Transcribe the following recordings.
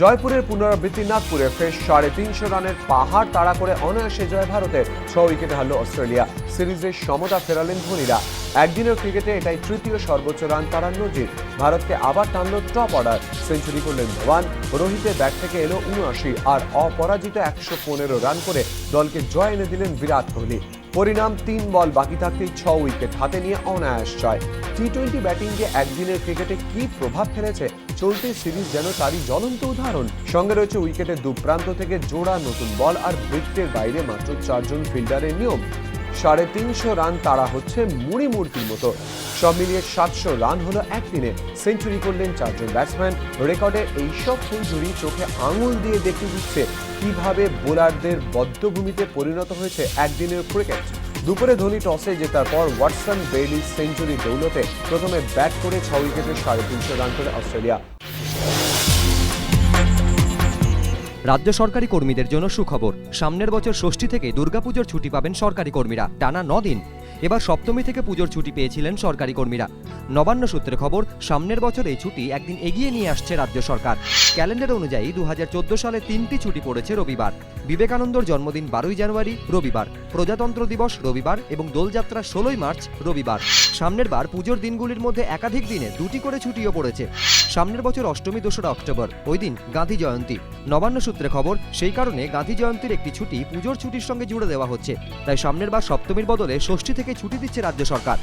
জয়পুরের পুনরাবৃত্তি নাগপুরে ফের সাড়ে তিনশো রানের পাহাড় তাড়া করে অনায়াসে জয় ভারতের ছ উইকেটে হারল অস্ট্রেলিয়া। সিরিজের সমতা ফেরালেন ধোনিরা। একদিনের ক্রিকেটে এটাই তৃতীয় সর্বোচ্চ রান তারার নজির। ভারতকে আবার টানল টপ অর্ডার। সেঞ্চুরি করলেন ধওয়ান রোহিতের ব্যাট থেকে এলো উনআশি। আর অপরাজিত একশো পনেরো রান করে দলকে জয় এনে দিলেন বিরাট কোহলি। পরিণাম তিন বল বাকি থাকতেই ছ উইকেট হাতে নিয়ে অনায়াস জয়। টি টোয়েন্টি ব্যাটিংয়ে একদিনের ক্রিকেটে কি প্রভাব ফেলেছে, চলতি সিরিজ যেন তারই জ্বলন্ত উদাহরণ। সঙ্গে রয়েছে উইকেটের দুপ্রান্ত থেকে জোড়া নতুন বল আর বৃত্তের বাইরে মাত্র চারজন ফিল্ডারের নিয়ম। সাড়ে তিনশো রান তারা হচ্ছে মুড়ি মূর্তির মতো। সব মিলিয়ে সাতশো রান হলো একদিনে। সেঞ্চুরি করলেন চারজন ব্যাটসম্যান। রেকর্ডে এইসব সেঞ্চুরি চোখে আঙুল দিয়ে দেখে দিচ্ছে কীভাবে বোলারদের বদ্ধভূমিতে পরিণত হয়েছে একদিনের ক্রিকেট। দুপুরে ধোনি টসে জেতার পর ওয়াটসন বেইলি সেঞ্চুরি দৌলতে প্রথমে ব্যাট করে ছ উইকেটে সাড়ে তিনশো রান করে অস্ট্রেলিয়া। রাজ্য সরকারি কর্মীদের জন্য সুখবর। সামনের বছর ষষ্ঠী থেকে দুর্গাপুজোর ছুটি পাবেন সরকারি কর্মীরা। টানা দিন এবার সপ্তমী থেকে পুজোর ছুটি পেয়েছিলেন সরকারি কর্মীরা। নবান্ন সূত্রে খবর, সামনের বছর এই ছুটি একদিন এগিয়ে নিয়ে আসছে রাজ্য সরকার। ক্যালেন্ডার অনুযায়ী দু হাজার চোদ্দ সালে তিনটি ছুটি পড়েছে রবিবার। বিবেকানন্দর জন্মদিন বারোই জানুয়ারি, রবিবার। প্রজাতন্ত্র দিবস, রবিবার এবং দোলযাত্রা ষোলোই মার্চ, রবিবার। সামনের বার পুজোর দিনগুলির মধ্যে একাধিক দিনে দুটি করে ছুটিও পড়েছে। সামনের বছর অষ্টমী, দোসরা অক্টোবর, ওই দিন গান্ধী জয়ন্তী। নবান্ন সূত্রে খবর, সেই কারণে গান্ধী জয়ন্তীর একটি ছুটি পুজোর ছুটির সঙ্গে জুড়ে দেওয়া হচ্ছে। তাই সামনের বার সপ্তমীর বদলে ষষ্ঠী থেকে ছুটি দিচ্ছে রাজ্য সরকার।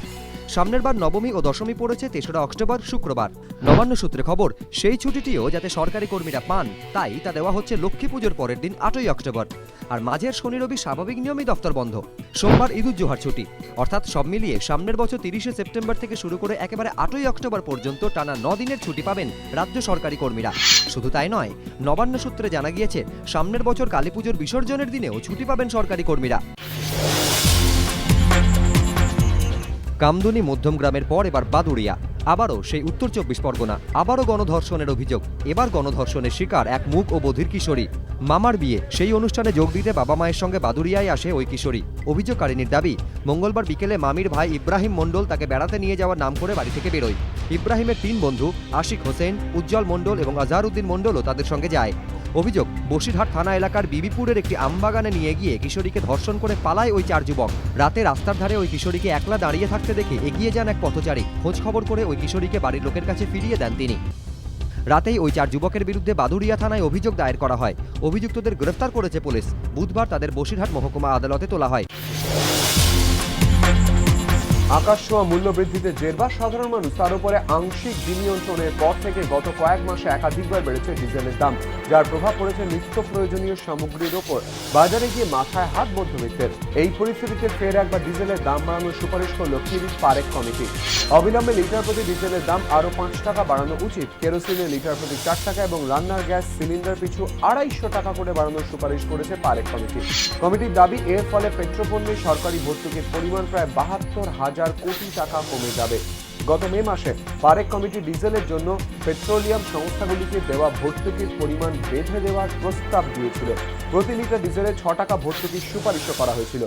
সামনের বার নবমী ও দশমী পড়েছে তেসরা অক্টোবর, শুক্রবার। নবান্ন সূত্রে খবর, সেই ছুটিটিও যাতে সরকারি কর্মীরা পান, তাই তা দেওয়া হচ্ছে লক্ষ্মী পুজোর পরের দিন, আটই অক্টোবর। আর মাঝের শনি রবি স্বাভাবিক নিয়মেই দফতর বন্ধ। সোমবার ঈদুজ্জোহার ছুটি। অর্থাৎ সব মিলিয়ে সামনের বছর তিরিশে সেপ্টেম্বর থেকে শুরু করে একেবারে আটই অক্টোবর পর্যন্ত টানা ন দিনের ছুটি পাবেন রাজ্য সরকারি কর্মীরা। শুধু তাই নয়, নবান্ন সূত্রে জানা গিয়েছে, সামনের বছর কালীপুজোর বিসর্জনের দিনেও ছুটি পাবেন সরকারি কর্মীরা। কামদুনি মধ্যম গ্রামের পর এবার বাদুড়িয়া। আবারও সেই উত্তর চব্বিশ পরগনা। আবারও গণধর্ষণের অভিযোগ। এবার গণধর্ষণের শিকার এক মুখ ও বধির কিশোরী। মামার বিয়ে। সেই অনুষ্ঠানে যোগ দিতে বাবা মায়ের সঙ্গে বাদুড়িয়ায় আসে ওই কিশোরী। অভিযোগকারিনীর দাবি, মঙ্গলবার বিকেলে মামির ভাই ইব্রাহিম মণ্ডল তাকে বেড়াতে নিয়ে যাওয়ার নাম করে বাড়ি থেকে বেরোয়। ইব্রাহিমের তিন বন্ধু, আশিক হোসেন, উজ্জ্বল মণ্ডল এবং আজহারউদ্দিন মণ্ডলও তাদের সঙ্গে যায়। অভিযোগ, বসিরহাট থানা এলাকার বিবিপুরের একটি আমবাগানে নিয়ে গিয়ে কিশোরীকে ধর্ষণ করে পালায় ওই চার যুবক। রাতে রাস্তার ধারে ওই কিশোরীকে একলা দাঁড়িয়ে থাকতে দেখে এগিয়ে যান এক পথচারী। খোঁজ খবর করে ওই কিশোরীকে বাড়ির লোকের কাছে ফিরিয়ে দেন তিনি। রাতেই ওই চার যুবকের বিরুদ্ধে বাদুড়িয়া থানায় অভিযোগ দায়ের করা হয়। অভিযুক্তদের গ্রেফতার করেছে পুলিশ। বুধবার তাদের বসিরহাট মহকুমা আদালতে তোলা হয়। আকাশ ছোঁয়া মূল্য বৃদ্ধিতে জেরবা সাধারণ মানুষ, তার উপরে আংশিক বিনিয়ন্ত্রণের পর থেকে গত কয়েক মাসে একাধিকবার বেড়েছে ডিজেলের দাম, যার প্রভাব পড়েছে নিত্য প্রয়োজনীয় সামগ্রীর ওপর। বাজারে গিয়ে মাথায় হাত মধ্যবিত্তের। এই পরিস্থিতিতে ফের একবার ডিজেলের দাম বাড়ানোর সুপারিশ করল কিরিশ পারেক কমিটি। অবিলম্বে লিটার প্রতি ডিজেলের দাম আরও পাঁচ টাকা বাড়ানো উচিত। কেরোসিনের লিটার প্রতি চার টাকা এবং রান্নার গ্যাস সিলিন্ডার পিছু আড়াইশো টাকা করে বাড়ানোর সুপারিশ করেছে পারেক কমিটি। কমিটির দাবি, এর ফলে পেট্রোপণ্যে সরকারি ভর্তুকির পরিমাণ প্রায় বাহাত্তর হাজার কোটি টাকা কমে যাবে। গত মে মাসে পারেক কমিটি ডিজেলের জন্য পেট্রোলিয়াম সংস্থাগুলিকে দেওয়া ভর্তুকির পরিমাণ বেঁধে দেওয়ার প্রস্তাব দিয়েছিল। প্রতি লিটার ডিজেলে ছ টাকা ভর্তুকির সুপারিশও করা হয়েছিল।